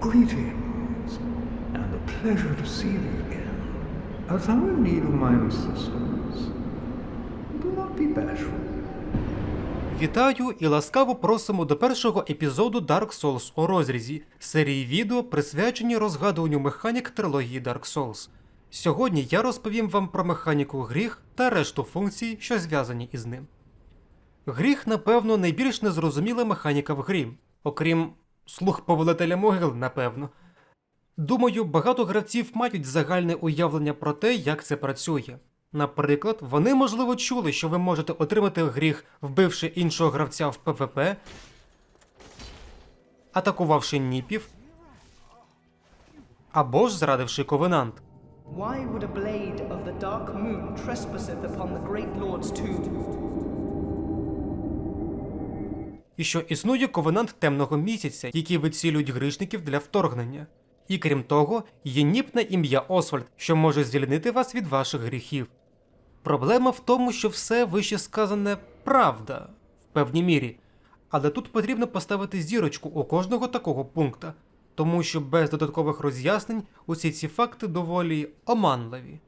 Greetings, and a pleasure to see thee again. As I'm in need of my assistance, do not be bashful. Вітаю і ласкаво просимо до першого епізоду Dark Souls у розрізі серії відео, присвячені розгадуванню механік трилогії Dark Souls. Сьогодні я розповім вам про механіку гріх та решту функцій, що зв'язані із ним. Гріх, напевно, найбільш незрозуміла механіка в грі, окрім слух повелителя могил, напевно. Думаю, багато гравців мають загальне уявлення про те, як це працює. Наприклад, вони, можливо, чули, що ви можете отримати гріх, вбивши іншого гравця в ПВП, атакувавши ніпів, або ж зрадивши ковенант. Why would a blade of the dark moon trespasseth upon the great lord's tomb? І що існує ковенант темного місяця, який вицілюють грішників для вторгнення. І крім того, є ніп на ім'я Освальд, що може звільнити вас від ваших гріхів. Проблема в тому, що все вище сказане правда в певній мірі, але тут потрібно поставити зірочку у кожного такого пункта, тому що без додаткових роз'яснень усі ці факти доволі оманливі.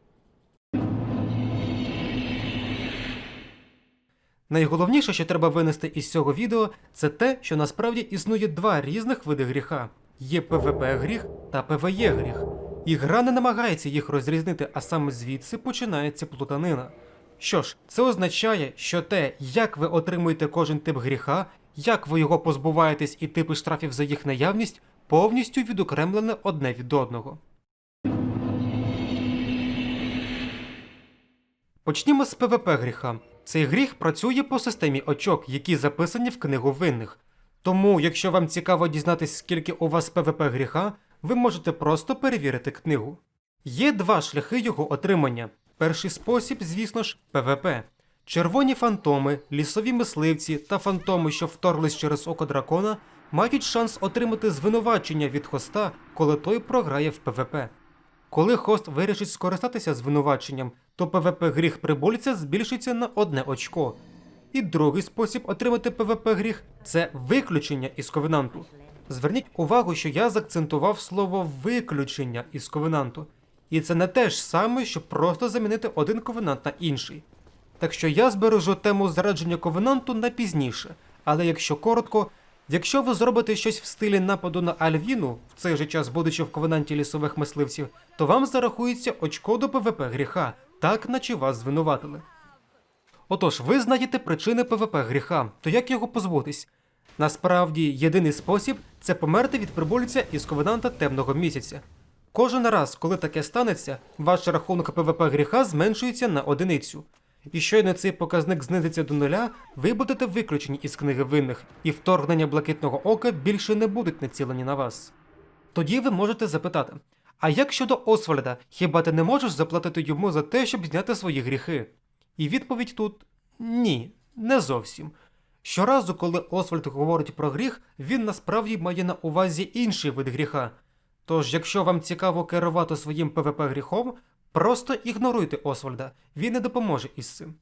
Найголовніше, що треба винести із цього відео, це те, що насправді існує два різних види гріха: є ПВП гріх та ПВЄ гріх. І гра не намагається їх розрізнити, а саме звідси починається плутанина. Що ж, це означає, що те, як ви отримуєте кожен тип гріха, як ви його позбуваєтесь і типи штрафів за їх наявність, повністю відокремлене одне від одного. Почнімо з ПВП гріха. Цей гріх працює по системі очок, які записані в книгу винних. Тому, якщо вам цікаво дізнатись, скільки у вас ПВП гріха, ви можете просто перевірити книгу. Є два шляхи його отримання. Перший спосіб, звісно ж, ПВП. Червоні фантоми, лісові мисливці та фантоми, що вторглись через око дракона, мають шанс отримати звинувачення від хоста, коли той програє в ПВП. Коли хост вирішить скористатися звинуваченням, то ПВП гріх прибульця збільшиться на одне очко. І другий спосіб отримати ПВП гріх це виключення із ковенанту. Зверніть увагу, що я заакцентував слово виключення із ковенанту. І це не те ж саме, що просто замінити один ковенант на інший. Так що я збережу тему зрадження ковенанту на пізніше. Але якщо коротко, якщо ви зробите щось в стилі нападу на Альвіну, в цей же час будучи в ковенанті лісових мисливців, то вам зарахується очко до ПВП гріха, так наче вас звинуватили. Отож, ви знаєте причини ПВП гріха, то як його позбутись? Насправді, єдиний спосіб це померти від прибульця із ковенанта темного місяця. Кожен раз, коли таке станеться, ваш рахунок ПВП гріха зменшується на одиницю. І щойно цей показник знизиться до нуля, ви будете виключені із книги винних, і вторгнення блакитного ока більше не будуть націлені на вас. Тоді ви можете запитати: а як щодо Освальда, хіба ти не можеш заплатити йому за те, щоб зняти свої гріхи? І відповідь тут ні, не зовсім. Щоразу, коли Освальд говорить про гріх, він насправді має на увазі інший вид гріха. Тож, якщо вам цікаво керувати своїм ПВП гріхом, просто ігноруйте Освальда, він не допоможе із цим.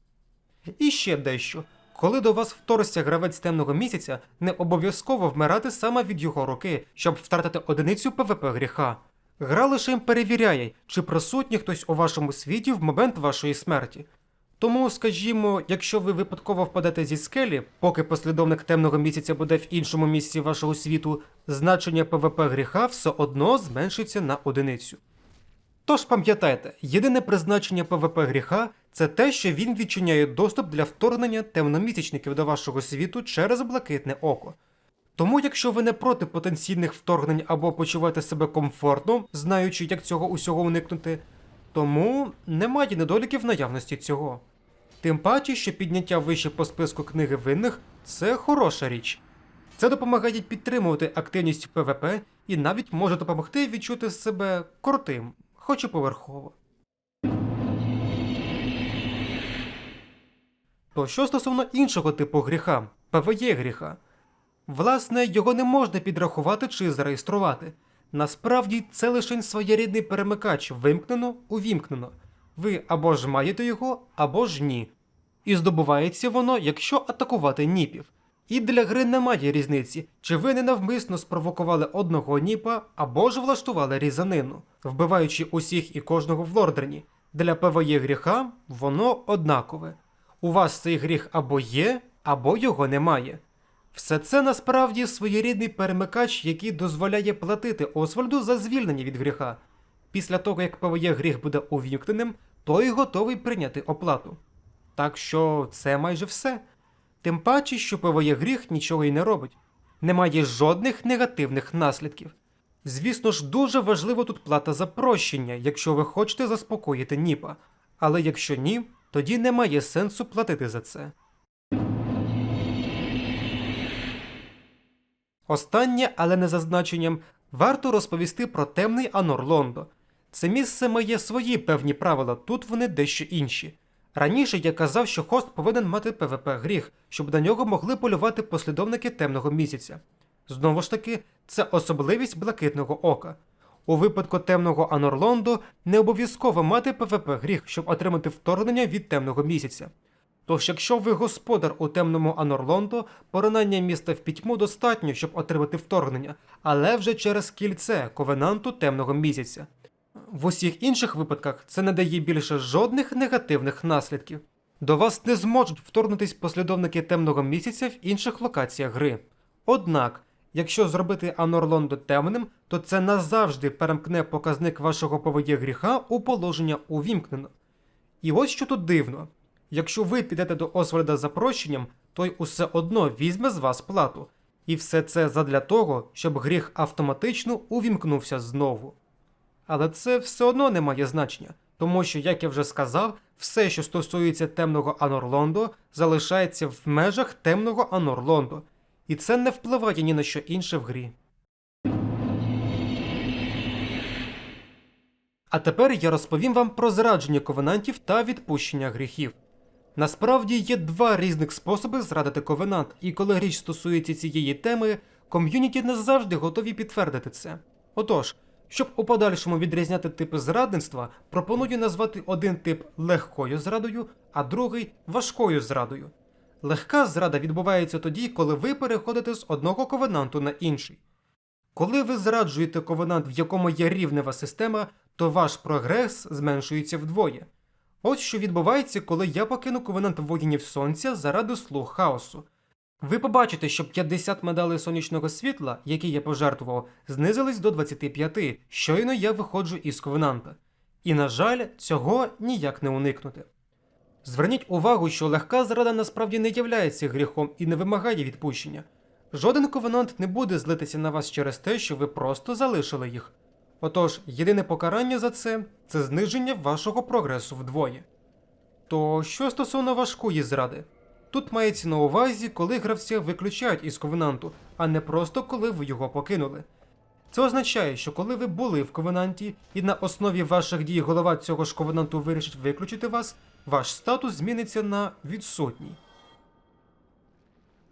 І ще дещо. Коли до вас вторгся гравець темного місяця, не обов'язково вмирати саме від його руки, щоб втратити одиницю ПВП гріха. Гра лише перевіряє, чи присутній хтось у вашому світі в момент вашої смерті. Тому, скажімо, якщо ви випадково впадете зі скелі, поки послідовник темного місяця буде в іншому місці вашого світу, значення ПВП гріха все одно зменшиться на одиницю. Тож пам'ятайте, єдине призначення ПВП гріха це те, що він відчиняє доступ для вторгнення темномісячників до вашого світу через блакитне око. Тому, якщо ви не проти потенційних вторгнень або почуваєте себе комфортно, знаючи, як цього усього уникнути, тому немає недоліків наявності цього. Тим паче, що підняття вище по списку книги винних це хороша річ. Це допомагає підтримувати активність ПВП і навіть може допомогти відчути себе крутим, хоч і поверхово. То що стосовно іншого типу гріха ПВЄ гріха? Власне, його не можна підрахувати чи зареєструвати. Насправді це лише своєрідний перемикач вимкнено увімкнено. Ви або ж маєте його, або ж ні. І здобувається воно, якщо атакувати ніпів. І для гри немає різниці, чи ви ненавмисно спровокували одного ніпа або ж влаштували різанину, вбиваючи усіх і кожного в лордерні. Для ПВЄ гріха воно однакове. У вас цей гріх або є, або його немає. Все це насправді своєрідний перемикач, який дозволяє платити Освальду за звільнення від гріха. Після того, як ПВЄ гріх буде увімкненим, той готовий прийняти оплату. Так що це майже все. Тим паче, що ПВЄ гріх нічого й не робить. Немає жодних негативних наслідків. Звісно ж, дуже важливо тут плата за прощення, якщо ви хочете заспокоїти Ніпа. Але якщо ні, тоді немає сенсу платити за це. Останнє, але не за значенням, варто розповісти про темний Анор Лондо. Це місце має свої певні правила, тут вони дещо інші. Раніше я казав, що хост повинен мати ПВП гріх, щоб на нього могли полювати послідовники темного місяця. Знову ж таки, це особливість блакитного ока. У випадку темного Анорлонду не обов'язково мати ПВП гріх, щоб отримати вторгнення від темного місяця. Тож, якщо ви господар у темному Анорлонду, поринання міста в пітьму достатньо, щоб отримати вторгнення, але вже через кільце ковенанту темного місяця. В усіх інших випадках це не дає більше жодних негативних наслідків. До вас не зможуть вторгнутись послідовники темного місяця в інших локаціях гри. Однак, якщо зробити Анорлондо темним, то це назавжди перемкне показник вашого поводі гріха у положення увімкнено. І ось що тут дивно. Якщо ви підете до Освальда за прощенням, той усе одно візьме з вас плату. І все це задля того, щоб гріх автоматично увімкнувся знову. Але це все одно не має значення, тому що, як я вже сказав, все, що стосується темного Анорлондо, залишається в межах темного Анорлондо, і це не впливає ні на що інше в грі. А тепер я розповім вам про зрадження ковенантів та відпущення гріхів. Насправді є два різних способи зрадити ковенант, і коли річ стосується цієї теми, ком'юніті не завжди готові підтвердити це. Отож, щоб у подальшому відрізняти типи зрадництва, пропоную назвати один тип легкою зрадою, а другий важкою зрадою. Легка зрада відбувається тоді, коли ви переходите з одного ковенанту на інший. Коли ви зраджуєте ковенант, в якому є рівнева система, то ваш прогрес зменшується вдвоє. Ось що відбувається, коли я покину ковенант воїнів сонця заради слуг хаосу. Ви побачите, що 50 медалей сонячного світла, які я пожертвував, знизились до 25, щойно я виходжу із ковенанта. І, на жаль, цього ніяк не уникнути. Зверніть увагу, що легка зрада насправді не являється гріхом і не вимагає відпущення. Жоден ковенант не буде злитися на вас через те, що ви просто залишили їх. Отож, єдине покарання за це це зниження вашого прогресу вдвоє. То що стосовно важкої зради? Тут мається на увазі, коли гравця виключають із ковенанту, а не просто коли ви його покинули. Це означає, що коли ви були в ковенанті і на основі ваших дій голова цього ж ковенанту вирішить виключити вас, ваш статус зміниться на відсутній.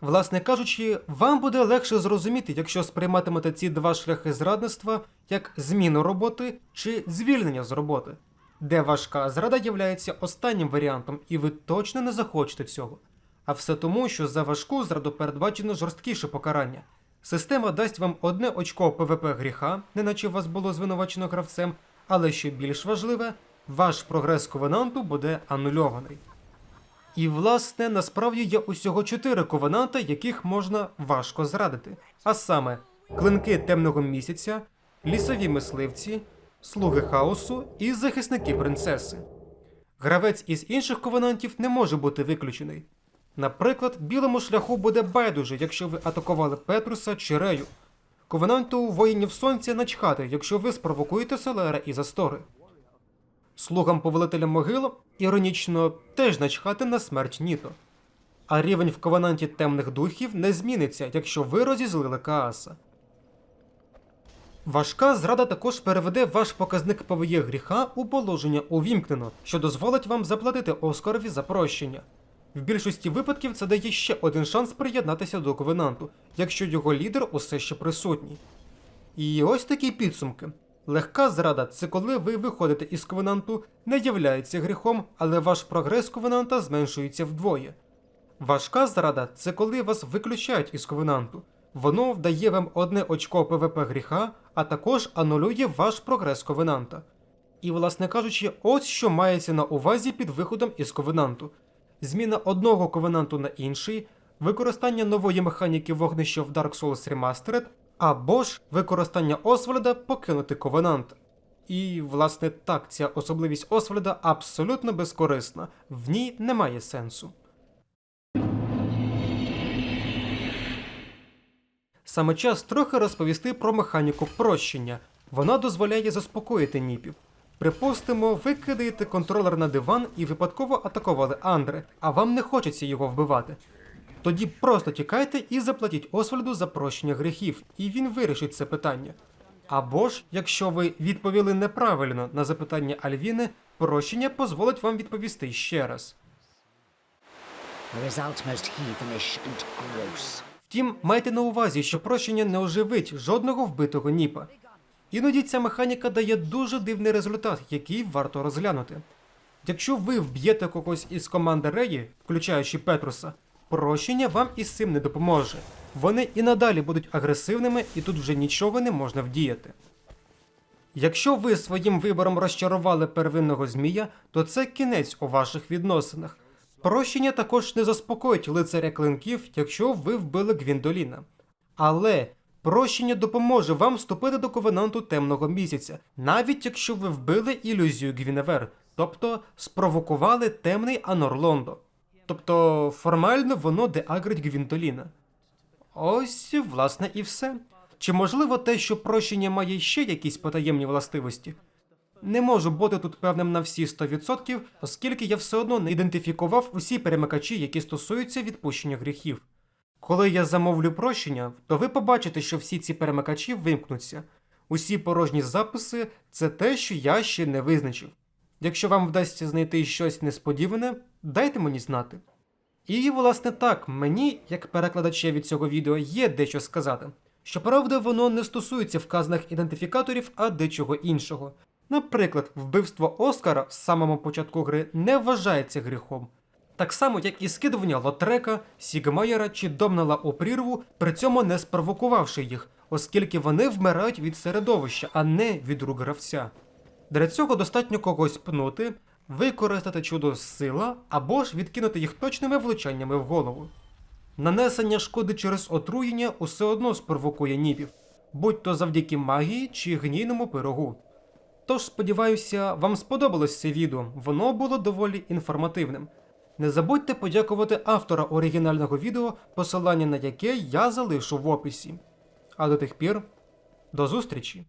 Власне кажучи, вам буде легше зрозуміти, якщо сприйматимете ці два шляхи зрадництва як зміну роботи чи звільнення з роботи, де важка зрада являється останнім варіантом, і ви точно не захочете цього. А все тому, що за важку зраду передбачено жорсткіше покарання. Система дасть вам одне очко ПВП гріха, неначе вас було звинувачено гравцем, але що більш важливе, ваш прогрес ковенанту буде анульований. І, власне, насправді є усього чотири ковенанта, яких можна важко зрадити. А саме клинки темного місяця, лісові мисливці, слуги хаосу і захисники принцеси. Гравець із інших ковенантів не може бути виключений. Наприклад, білому шляху буде байдуже, якщо ви атакували Петруса чи Рею. Ковенанту воїнів сонця начхати, якщо ви спровокуєте Селера і Застори. Слугам повелителя могил, іронічно, теж начхати на смерть Ніто. А рівень в ковенанті темних духів не зміниться, якщо ви розізлили Кааса. Важка зрада також переведе ваш показник ПВЄ гріха у положення увімкнено, що дозволить вам заплатити Оскарові за прощення. В більшості випадків це дає ще один шанс приєднатися до ковенанту, якщо його лідер усе ще присутній. І ось такі підсумки. Легка зрада це коли ви виходите із ковенанту, не являється гріхом, але ваш прогрес ковенанта зменшується вдвоє. Важка зрада це коли вас виключають із ковенанту. Воно вдає вам одне очко ПВП гріха, а також анулює ваш прогрес ковенанта. І, власне кажучи, ось що мається на увазі під виходом із ковенанту. Зміна одного ковенанту на інший, використання нової механіки вогнища в Dark Souls Remastered, або ж використання Освальда покинути ковенант. І, власне, так, ця особливість Освальда абсолютно безкорисна, в ній немає сенсу. Саме час трохи розповісти про механіку прощення. Вона дозволяє заспокоїти ніпів. Припустимо, ви кидаєте контролер на диван і випадково атакували Андре, а вам не хочеться його вбивати. Тоді просто тікайте і заплатіть Освальду за прощення гріхів, і він вирішить це питання. Або ж, якщо ви відповіли неправильно на запитання Альвіни, прощення дозволить вам відповісти ще раз. Втім, майте на увазі, що прощення не оживить жодного вбитого ніпа. Іноді ця механіка дає дуже дивний результат, який варто розглянути. Якщо ви вб'єте когось із команди Реї, включаючи Петруса, прощення вам із цим не допоможе. Вони і надалі будуть агресивними, і тут вже нічого не можна вдіяти. Якщо ви своїм вибором розчарували первинного змія, то це кінець у ваших відносинах. Прощення також не заспокоїть лицаря клинків, якщо ви вбили Гвіндоліна. Але прощення допоможе вам вступити до ковенанту темного місяця, навіть якщо ви вбили ілюзію Гвіневер, тобто спровокували темний Анор Лондо. Тобто формально воно деагрить Гвінтоліна. Ось, власне, і все. Чи можливо те, що прощення має ще якісь потаємні властивості? Не можу бути тут певним на всі 100%, оскільки я все одно не ідентифікував усі перемикачі, які стосуються відпущення гріхів. Коли я замовлю прощення, то ви побачите, що всі ці перемикачі вимкнуться. Усі порожні записи це те, що я ще не визначив. Якщо вам вдасться знайти щось несподіване, дайте мені знати. І, власне, так, мені, як перекладачеві цього відео, є дещо сказати. Щоправда, воно не стосується вказаних ідентифікаторів, а дечого іншого. Наприклад, вбивство Оскара в самому початку гри не вважається гріхом. Так само, як і скидування Лотрека, Сігмаєра чи Домнала у прірву, при цьому не спровокувавши їх, оскільки вони вмирають від середовища, а не від рук гравця. Для цього достатньо когось пнути, використати чудо сила або ж відкинути їх точними влучаннями в голову. Нанесення шкоди через отруєння усе одно спровокує ніпів, будь то завдяки магії чи гнійному пирогу. Тож, сподіваюся, вам сподобалось це відео, воно було доволі інформативним. Не забудьте подякувати автора оригінального відео, посилання на яке я залишу в описі. А до тих пір, до зустрічі!